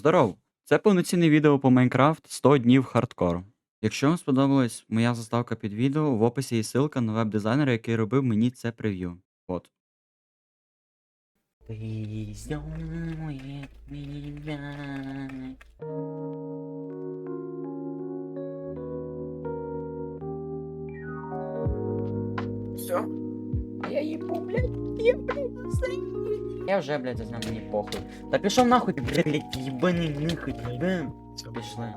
Здоров! Це повноцінне відео по Майнкрафт 100 днів хардкору. Якщо вам сподобалась моя заставка під відео, в описі є ссылка на веб-дизайнера, який робив мені це прев'ю. От. Все. Я їбу, блядь, я, блядь, Я вже, блядь, знаю, мені похуй. Та пішов нахуй ти, блядь, їбаний нахуй, блядь. Пішли.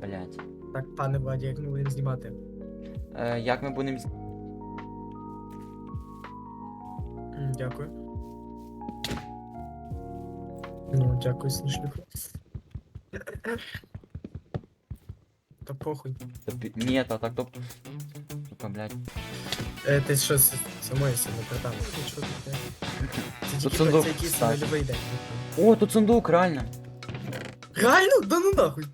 Блядь. Так, пане Владі, як ми будемо знімати? Е, як ми будемо. М, Дякую. Ну, дякую, смішно. Та похуй. Ні, та так то. Сука, блядь. Е, ти що, с- самоїся, не братан? Ти що таке? Це Тут тільки сундук, це якийсь кстати. нульовий день. О, тут сундук, реально. Реально? Да ну нахуй.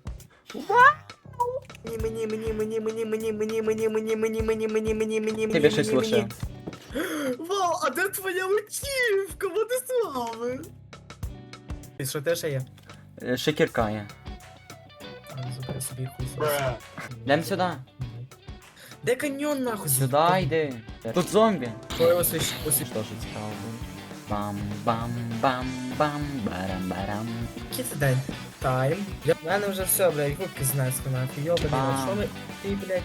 Мені, мені, мені, мені, мені, мені, мені, мені, мені, мені, мені, мені, мені, Тебе мені, щось мені, лише. мені. Вау, а де твоя учівка, Владиславе? І що те ще є? Е, Ще кірка є. Забери собі хуй. Йдем сюди. Де каньйон нахуй? Сюди йди. Тут зомбі. Ой, ось ось ось. Що ж цікаво буде? Бам бам бам бам барам барам. Який це день? Тайм. Я- В мене вже все, блядь, губки нахуй. Йобаний, Бам. рот, що ми... Ти, блядь.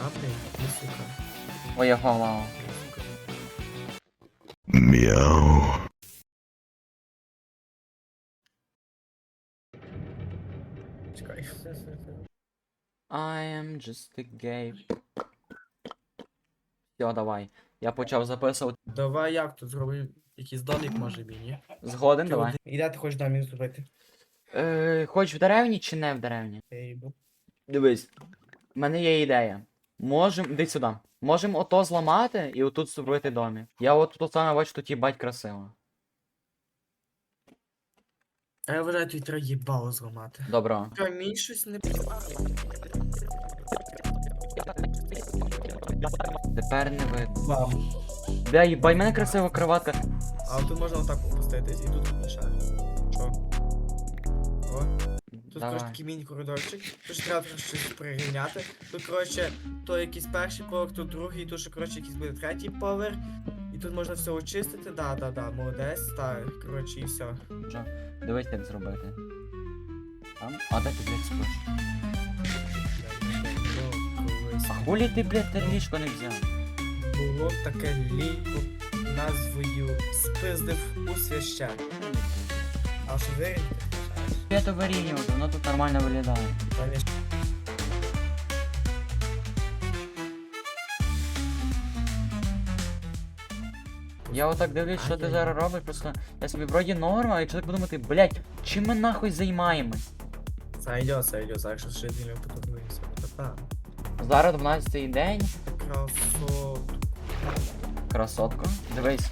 А, блядь, не сука. Ой, я голова. Чекай. I am just a gay. Все, давай. Я почав записувати. Давай як тут зробимо якийсь домик, може бі, ні? Згоден, давай. І де ти хочеш домик зробити? Е, хоч в деревні чи не в деревні? Ейбу. Дивись. У мене є ідея. Можем. Іди сюди. Можемо ото зламати і отут зробити домик. Я от тут саме бачу, тут їбать красиво. А я вважаю, тобі треба їбало зламати. Добро. Камінь щось не Тепер не видно. Бам. Бля, їбай, в мене красива кроватка. А тут можна отак опуститись, і тут мішає. Що? О. Тут, коротше, такий міні-коридорчик. Тут ще треба трохи щось прирівняти. Тут, коротше, то якийсь перший поверх, тут другий, тут ще, коротше, якийсь буде третій поверх. І тут можна все очистити, да, да, да, молодець, так, коротше, і все. Дивись, як зробити. Там. А де ти, блядь, спиш? А хулі ти, блядь, те не взяв? Було таке ліко назвою спиздив у священ. А що ви? Я то вирівнювати, воно тут нормально виглядає. Я отак дивлюсь, що ти зараз робиш, просто я собі вроді норма, і чоловік подумати, блядь, чим ми нахуй займаємось? Зайдет, зайдет, зараз що ще ділю. Та-та. Зараз 12 день, Красот. красотко. Дивись,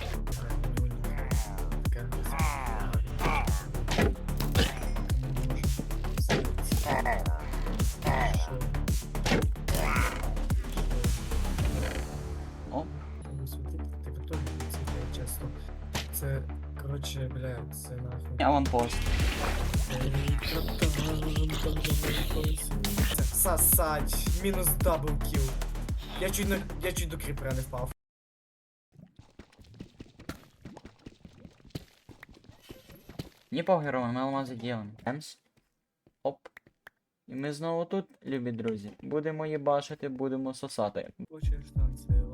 це нахуй. я вон пост. Це сосать, мінус дабл кіл. Я чуть, на, я чуть до кріпера не впав. Ні по героям, ми алмази ділимо. Емс. Оп. І ми знову тут, любі друзі. Будемо їбашити, будемо сосати. Хочеш танцювати?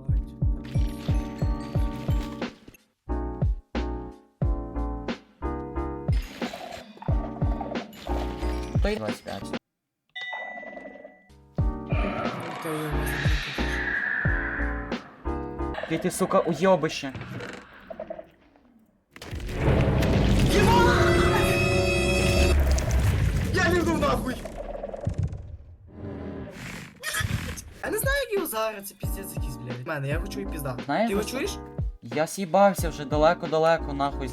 То й 25. Та я не знаю. Ти ти, сука, уйобище. Я лівнув нахуй! Я не знаю, як його зараз, це піздець якийсь, блядь. Мене, я хочу і пізда. Знаєш, Ти його чуєш? Я с'їбався вже далеко-далеко, нахуй.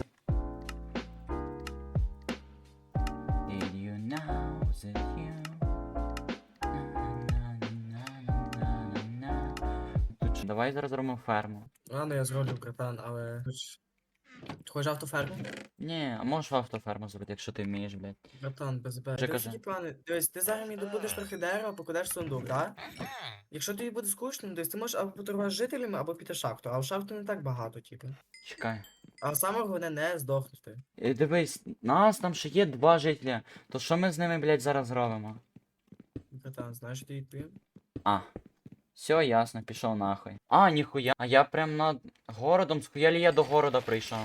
Зараз зробимо ферму. Ладно, я зроблю, братан, але... Хочеш автоферму? Ні, а можеш автоферму зробити, якщо ти вмієш, блядь. Братан, без бе. Вже кажи. плани. Дивись, ти зараз мені добудеш трохи дерева, покладеш сундук, так? Якщо тобі буде скучно, дивись, ти можеш або поторгувати з жителями, або піти шахту, а в шахту не так багато, типу. Чекай. А саме головне не здохнути. Е, Дивись, нас там ще є два жителя. То що ми з ними, блядь, зараз зробимо? Братан, знаєш, що ти відповім? А. Все ясно, пішов нахуй. А, ніхуя. А я прям над городом, схуялі я до города прийшов.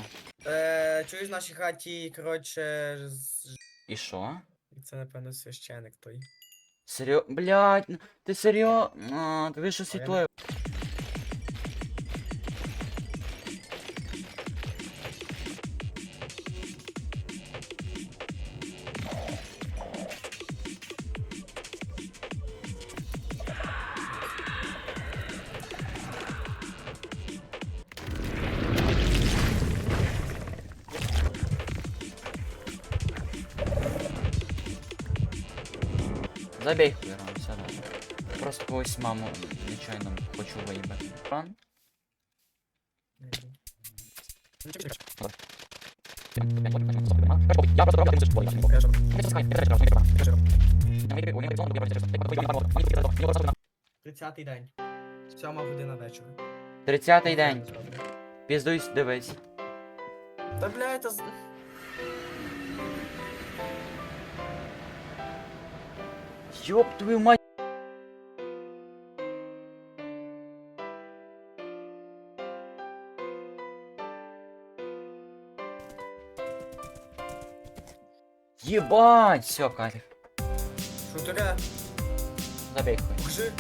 Е, чуєш в нашій хаті, коротше, з- І що? це напевно священик той. Серйо... Блять, ти серйо... А, тобі що А я світло? Забей хуйром, все добре. Просто когось маму нечайно хочу виїбати. Ран? Не. Я просто роблю, Покажу. Покажи. 30-й день. Сьома година вечора. 30-й день. Піздуйсь, дивись. Та бля, это... Ёб твою мать. Ебать, все. Що таке? Забей хуй. Покажи.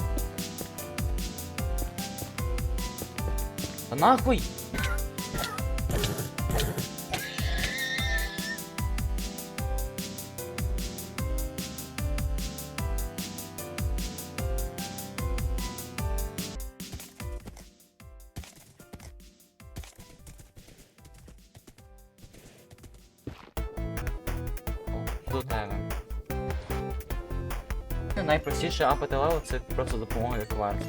Да нахуй! Найпростіше апати левел це просто допомогою кварцу.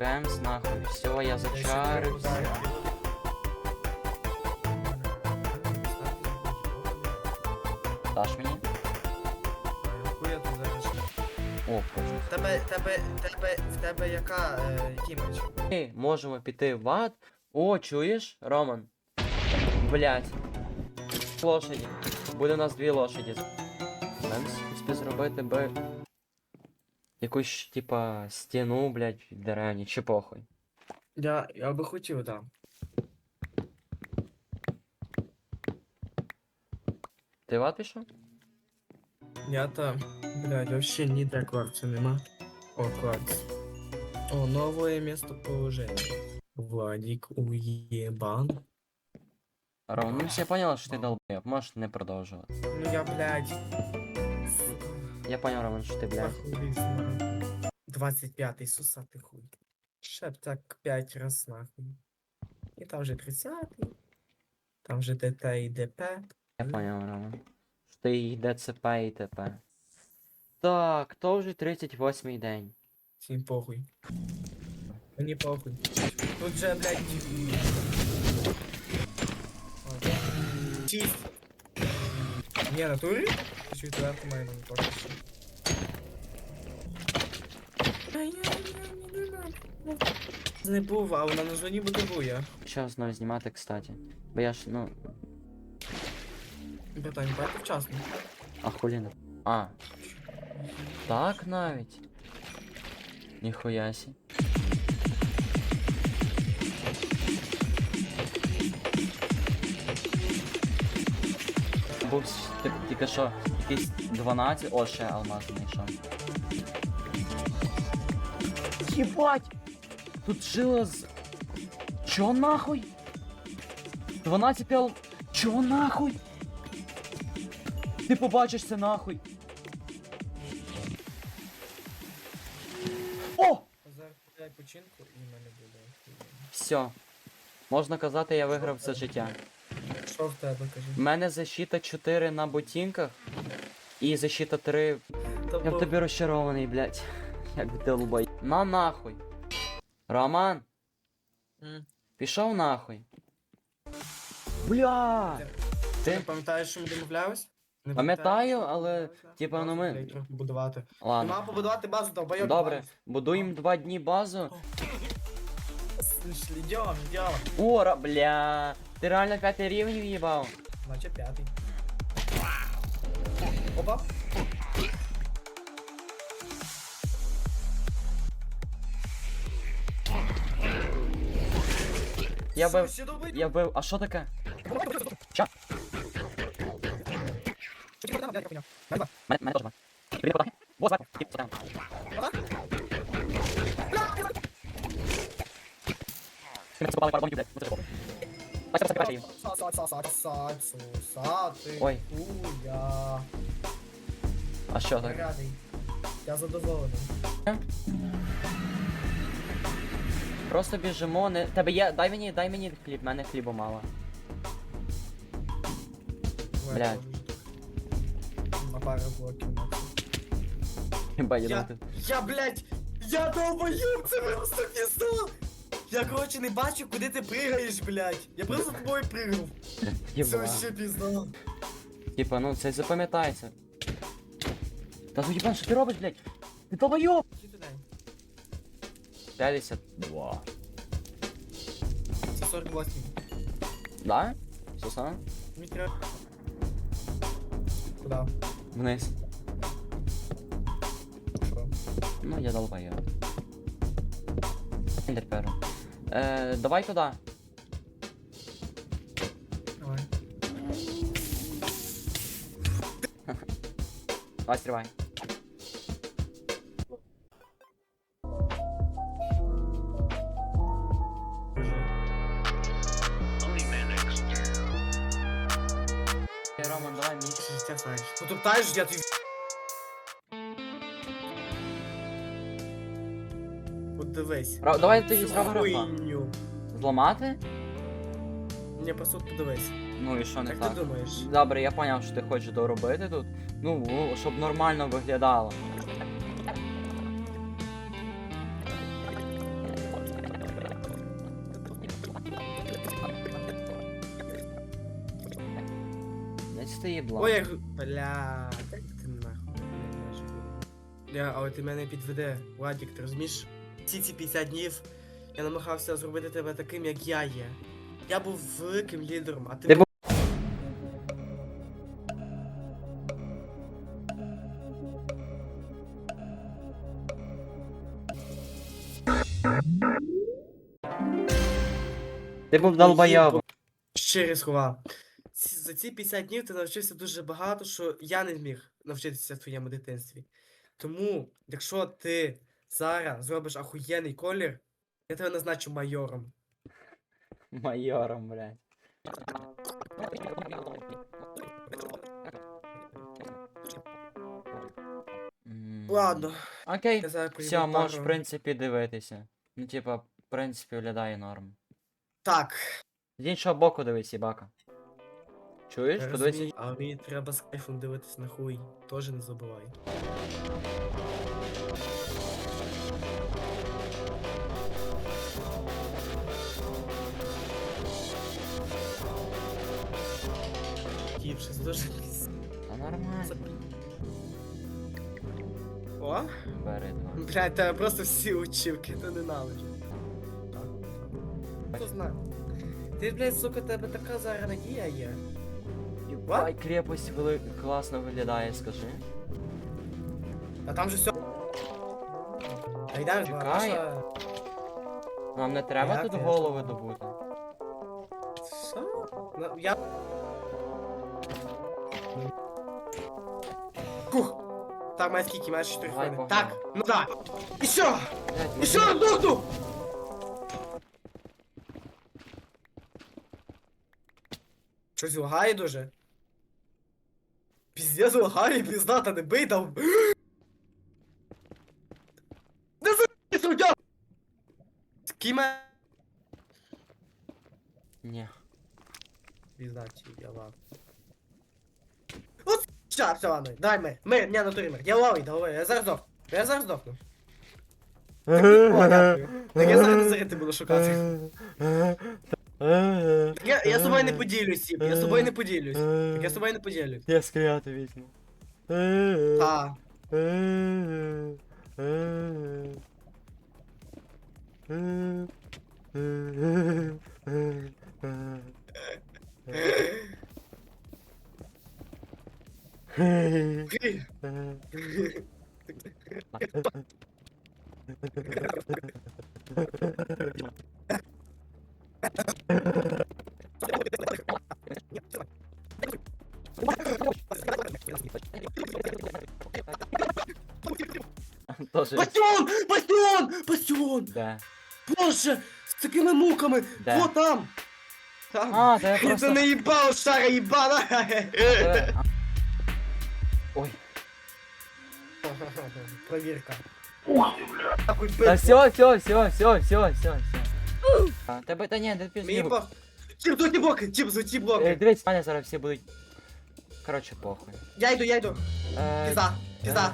Бемс нахуй, все, я зачарився. Даш мені? О, боже. Тебе, тебе, тебе, в тебе яка, е? Ми можемо піти в ад. О, чуєш, Роман? Блять. Лошаді. Буде у нас дві лошаді. Бемс, успі зробити би. Якусь, типа, стіну, блять, деревні, чи похуй. Я, я би хотів, да. Ти в ад пішов? Я там, блядь, вообще ніде кварцу нема. О, кварц. О, новое местоположение. Владик уебан. Роман, ну всі поняли, що ти долбоєб, можеш не продовжувати. Ну я, блядь. Я понял, Роман, що ти, блядь. Нахуй знаю. 25-й сусатый хуй. Ще б так 5 раз нахуй. І там вже 30-й. Там вже ДТ і ДП. Я понял, Роман. Що ти і ДЦП і ТП. Так, то вже 38-й день. Всім похуй. Мені похуй. Тут же, блядь. Чист. Ні, натурі? Хочу відверто маю не що. Не був, а вона на зоні мотивує. Що знову знімати, кстати. Бо я ж, ну, Братань, бачите вчасно. а хулі не. А. Так навіть. Ніхуя Був тільки що якийсь 12, о, ще алмаз знайшов. Єбать! Тут жила з. Чо нахуй? 12 піал. Чо нахуй? Ти побачиш це нахуй. О! Зараз починку і мене буде. Все. Можна казати, я виграв це життя. Що в тебе, кажи? У мене защита 4 на ботинках і защита 3. Та Я в тобі розчарований, блядь. Як долбой. На нахуй. Роман, М. пішов нахуй. Бля! Ти Ти? не пам'ятаєш, що ми домовлялись? Не Пам'ятаю, але, типа, ну, ми- трохи будувати. Ладно. Нема побудувати базу, долбойоб. Добре, будуємо два дні базу. Йдем, йдем. Ора, бля. Ти реально п'ятий рівень в'їбав? Значить п'ятий. Опа. Я бив. Я бив. А що таке? Ти поняв. Мене, мене теж бив. Не подає? Вот, бачу. Тип, сюди. Ти мене цепали пару бомбів, блядь. Ну це ж похуй. Сосати. Ой. Хуя. А що так? Я задоволений. Просто біжимо, не. Тебе є. Дай мені, дай мені хліб, мене хлібу мало. Ой, Блядь. На пару блоків. Я, я, блядь, я долбоюб, це просто пізда. Я, короче, не бачу, куди ти пригаєш, блядь. Я просто з тобою пригав. Це Єба. вообще пізда. Типа, ну це запам'ятається. Та ну їбан, що ти робиш, блядь? Ти долбойоб! Іди 52. Це 48. Да? Все саме? Мені треба... Куди? Вниз. Що? Ну, я долбойоб. Тепер. Е, давай туди. Давай. Давай, стрибай. Е, Роман, давай мій. Ну тут я тобі... От дивись. Ра- Давай тоді Цю зробимо графа. хуйню. Зламати? Ні, просто подивись. Ну і що не Як так? ти думаєш? Добре, я поняв, що ти хочеш доробити тут. Ну, о, щоб нормально виглядало. Ой, як... Бля, так ти нахуй. Бля, але ти мене підведе. Владик, ти розумієш? Всі ці 50 днів я намагався зробити тебе таким, як я є. Я був великим лідером, а ти... Ти був- Ти був долбойоб. Щирі слова. Ці- За ці 50 днів ти навчився дуже багато, що я не зміг навчитися в твоєму дитинстві. Тому, якщо ти зараз зробиш ахуєнний колір, я тебе назначу майором. Майором, блядь. М, Ладно, Окей. я зараз Все, можеш, в пару- принципі, дивитися. Ну, типа, в принципі, виглядає норм. Так. З іншого боку дивись, їбака. Чуєш? Подивись. розумію, А мені треба з кайфом дивитись на хуй. Тоже не забувай. Дуже піс- Та нормально. О, Бери два. блядь, просто всі училки, то ненавиджу. Хто знає? Ти, блядь, сука, тебе така зараз надія є. Ай, крепость вели... класно виглядає, скажи. А там же все. А йдемо, Чекай. Нам не треба Як тут я? голови добути. Що? Ну, я... Так, має скільки, має 4 Давай, хвилини. погнали. Так, ну да. І? Блядь, І що, духну? Щось лагає дуже? Піздець лагає, пізда, та не бий там. Не за суддя! Кіме? Ні. Пізда, чи я лав. Ща, все, ладно, дай ми. Ми, не, натурі ми. Я ловий, давай, я зараз здохну. Я зараз здохну. О, дякую. Так я зараз зарити буду шукати. Так я, я з тобою не поділюсь, Сіп, я з тобою не поділюсь. Так я з тобою не поділюсь. Я скряти візьму. Та. Тоже. Бастіон! Бастіон! Бастіон! Де? Боже! З такими муками! Де? Вот там! Там! А, то я Я просто... це не їбав, шара їбана! Е, Провірка. Нахуй, Та пизд. все, все, все, все, все, все, все. А, Тебе та ні, не Мені пізніше. пох... Тіп, тут ті блоки, тіп, за ті Е, блоки. Дивись, в мене зараз всі будуть. Коротше, похуй. Я йду, я йду. Е, Пізда, пізда.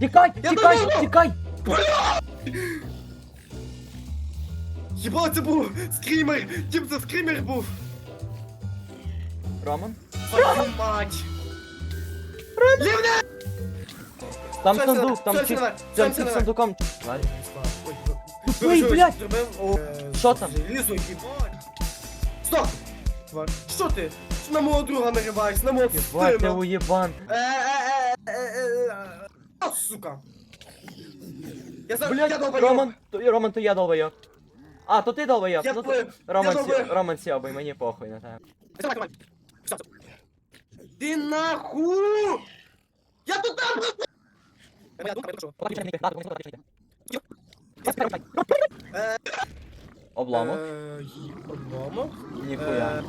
Тікай, Я тікай, додому! тікай! Єбало, це був скрімер! Тіп, це скрімер був! Роман? Твою мать! Лівне! Там Все, сундук, там все, чик, там під все. сундуком. Ой, Ой, блядь! зробив? О, е, Що там? Залізо, їбать! Стоп! Тварь, Що ти? На мого друга нариваєш, на мого Єбать, ти уєбан. Е-е-е-е-е-е. А, сука! Я за... я Блядь, долбойоб! Роман, то, Роман, то я долбойоб. А, то ти долбойоб. Я Ну, то... твоє- Роман, я сі... долбойоб. Роман сьобай, мені похуй на тебе. Давай, давай. Все. Ти нахуй! Я тут там! Я думаю, я прошу. Е, Обломок? е, й- Обломок? Ніхуя. Е,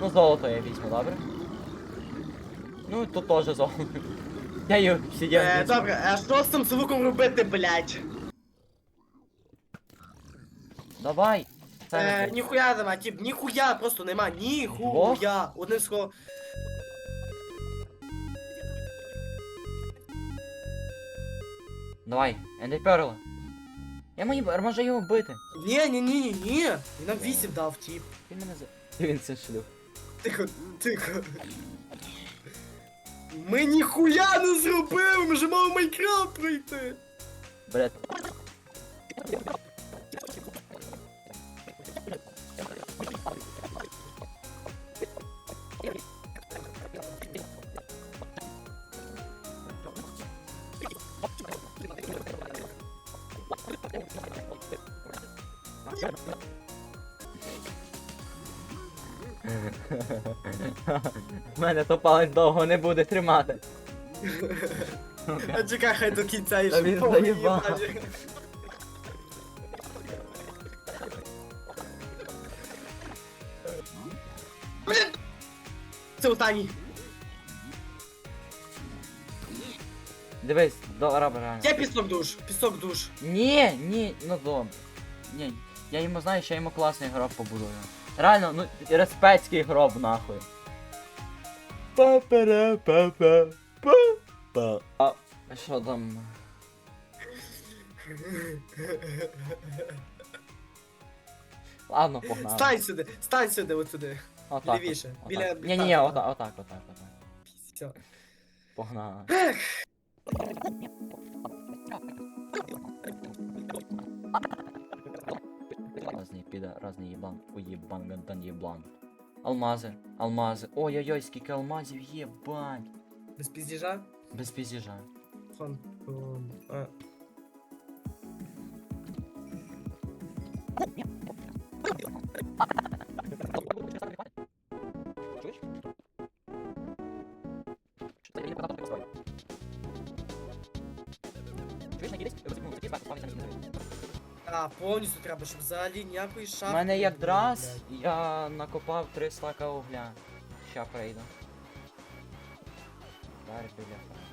Ну, золото я візьму, добре? Ну, тут теж золото. Я її сидів. е, Добре, а що з цим звуком робити, блядь? Давай. Е, ніхуя нема, тип, ніхуя просто нема, ніхуя. Одним словом. Давай, ендерперла. Я мені може його вбити. Ні, ні, ні, ні, ні. Він нам 8 дав, тип. Він мене за. Він це шлюх. Тихо, тихо. Ми ніхуя не зробили, ми ж мав Майнкрафт пройти. Блядь. Мене то палець довго не буде тримати. А чекай, хай до кінця і Та він заїбав. Це останній. Дивись, до раба реально. Я пісок душ, пісок душ. Ні, ні, ну добре. Ні, я йому знаю, що я йому класний гроб побудую. Реально, ну респецький гроб нахуй. Па-пара, па-па, па-па. А що там? Ладно, погнали. Стань сюди, стань сюди, от сюди. Отак. лівіше, отак. біля- Ні, ні, ні, отак, отак, отак, отак. Все. Погнали. Разный разний єбан, уєбан, гантан єблан. Алмази, алмази. Ой-ой-ой, скільки алмазів єбань. Без піздіжа? Без піздіжа. Хон. Повністю треба, щоб взагалі ніякої У мене не як драс, я накопав три слака угля. Ща прийду. Далі біля ферми.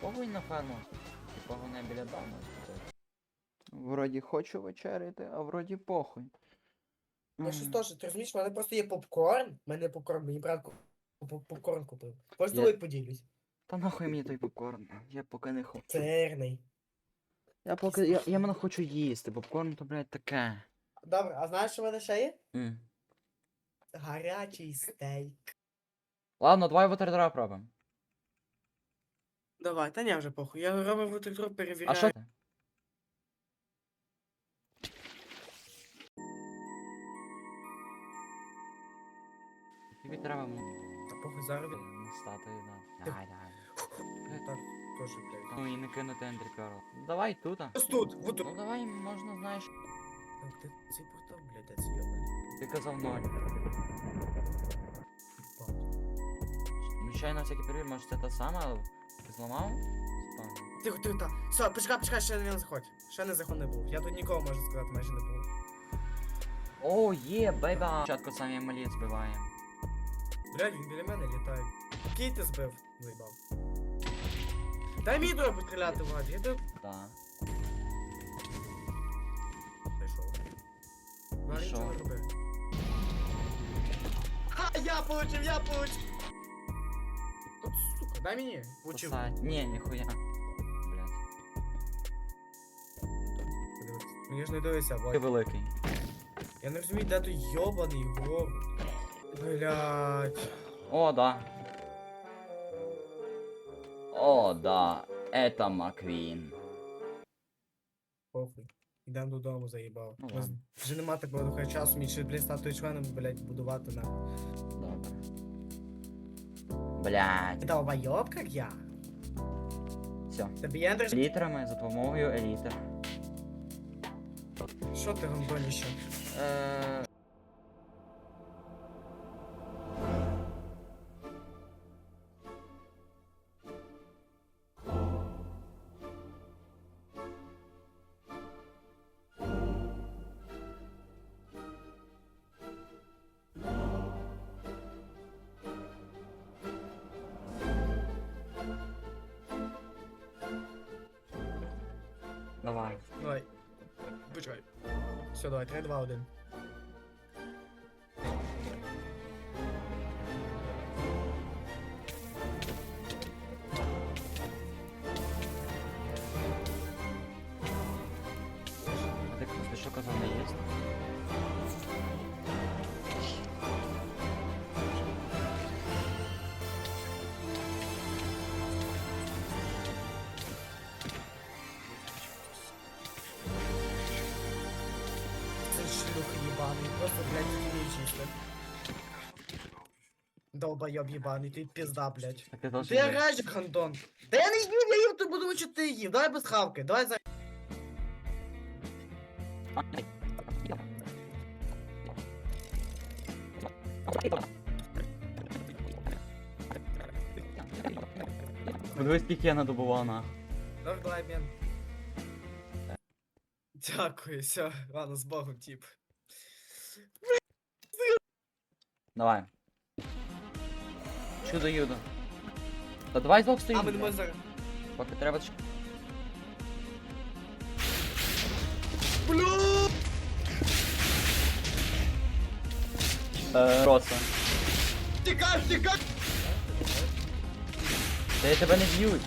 Погонь на ферму. Ти погоне біля дому. Вроді хочу вечеряти, а вроді похуй. Я щось теж, ти розумієш, в мене просто є попкорн. У мене попкорн, мені брат поп- попкорн купив. З Я- тобою поділюсь? Та нахуй мені той попкорн, я поки не хочу. Церний. Я поки. Я, я мене хочу їсти, попкорн то, блядь, таке. Добре, а знаєш, що в мене ще є? М. Гарячий стейк. Ладно, давай ватердра пробуємо. Давай, та ні, вже похуй. Я робив витритру, перевіряю. А що ти? Тобі треба м- Та похуй зараз. стати на. Ти- Дай, дай. Теж, блядь. Ну і не кинути Ендріперл. Давай тут. а. Ось тут, вот тут. Ну давай, можна, знаєш. Так, де цей портал, блядь, де це йобаний? Ти казав ноль. Ну ще на всякий перевір, може це та сама, але ти зламав? Спам. Тихо, тихо, та. Все, почекай, почекай, ще не заходь. Ще не заходь не був. Я тут нікого можу сказати, майже не було. О, є, бейба! Спочатку самі малі збиваємо. Блядь, він біля мене літає. Який ти збив? Заїбав. Дай мені трохи постріляти, Владі, я тебе Так. прийшов. Владі що? нічого не робив. Ха, я получив, я получив! От, сука, дай мені. Получив. Посадь. Ні, ніхуя. Блядь. Подивись. Ну я ж не дивився, Ти Владі. великий. Я не розумію, де той йобаний гору. Блядь. О, да. О, да. Это Маквін. Похуй. Ідемо додому, заїбав. Ну Нас ладно. Вже нема такого хай часу, мені ще, блядь, стати членом, блядь, будувати на. Добре. Блядь. Ти як я? Все. Тобі ендер... Літерами за допомогою елітер. Що ти гандоніще? Е... Все, давай, 3, 2, 1. А ти, що казав? Долбойоб єбаний, ти пізда, блядь. Так ти теж Ти їв. граєш, гандон. Та я не їв, я їв, то буду, що ти їв. Давай без хавки, давай за... Подивись, скільки я надобував на. Давай, давай, мен. Дякую, все, ладно, з Богом, тип. Давай. Чудо юдо. Та давай знов А, ми можемо зараз. Поки треба чекати. Блю! Е, Просто. Тікай, тікай! Та я тебе не б'ють.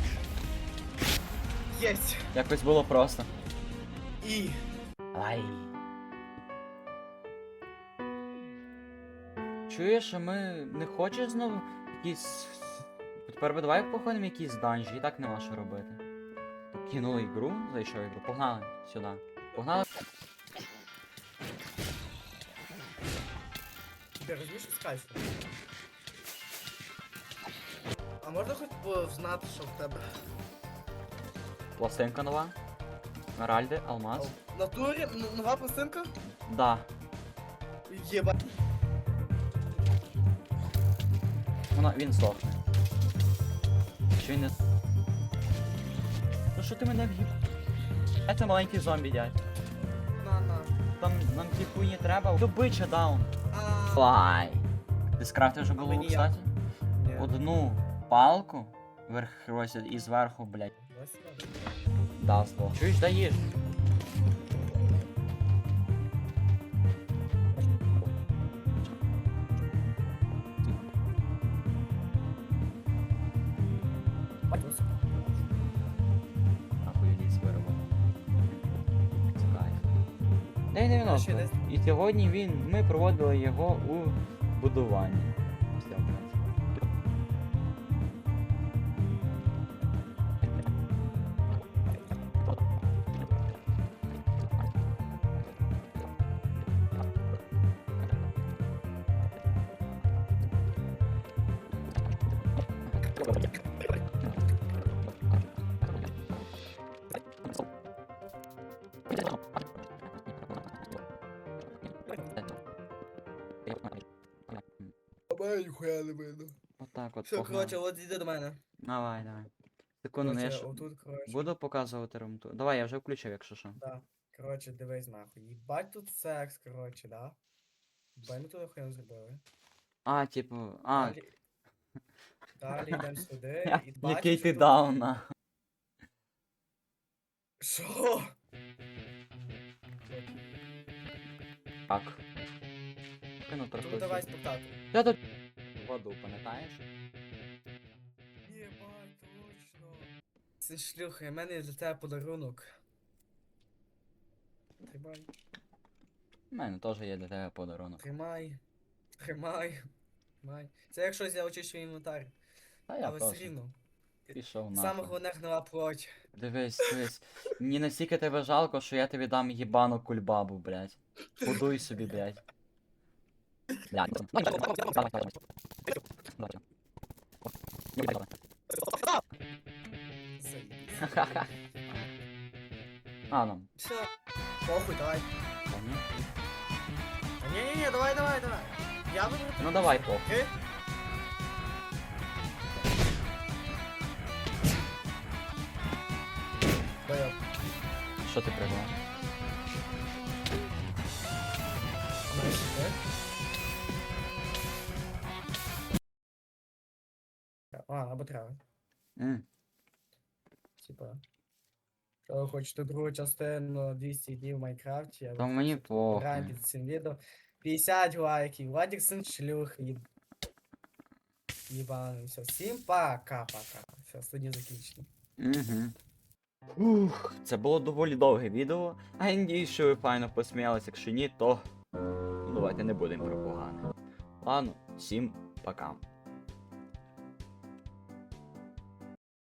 Єсть! Якось було просто. І... Ай. Чуєш, а ми не хочеш знову якісь. Тепер би давай походимо якісь данжі, і так нема що робити. Кинули ігру, зайшов ігру. Погнали сюди. Погнали. Ти розумієш, що скайф? А можна хоч по- знати, що в тебе? Пластинка нова. Меральди, алмаз. В натурі н- нова пластинка? Да. Єба. Вона він здохне. Чи він не. Ну що ти мене в'їб? Це маленький зомбі, дядь. На-на. Там нам ті хуйні треба. Добича даун. А, Флай. Ти скрафтив вже А було, мені кстати? ні. Одну палку. Верх ось і зверху, блядь, дав сто. Чуєш, даєш? І сьогодні він, ми проводили його у будуванні. От Все, погнали. коротше, от іди до мене. Давай, давай. Секунду, ну я ж отут, коротше. буду показувати ремонту. Давай, я вже включив, якщо що. Да. Коротше, дивись нахуй. Їбать тут секс, коротше, да? Бай ми туди хуйню зробили. А, типу, а, Далі, далі йдемо сюди і бачиш, який ти тут- дауна. Що? Так. Кину трохи. Ну давай спектакль. Я тут воду, пам'ятаєш? Це шлюха, і мене для тебе подарунок. Тримай, У мене теж є для тебе подарунок. тримай, тримай, тримай. Це якщо я очищу інвентар, Та я але все теж рівно. пішов Саме нахуй. головне гнила плоть. Дивись, дивись. Мені настільки тебе жалко, що я тобі дам їбану кульбабу, блядь. Будуй собі, блядь. Блядь. Заїбись. А, ну. Все, похуй, давай. та ні. А ні, ні, ні, давай, давай, давай. Я виберу. Ну давай, похуй. Окей? Бойок. Що ти придумав? Знаєш, де? А, або треба. Типа. Що ви хочете другу частину 200 днів в Майнкрафті, Та мені похуй. під цим відео. 50 лайків, Владіксон шлюх, їб... Єбаний, все, всім пока-пока. Все, сьогодні закінчено. Угу. Ух, це було доволі довге відео. А я надіюсь, що ви файно посміялись, якщо ні, то ну, давайте не будемо про погане. Ладно, всім пока.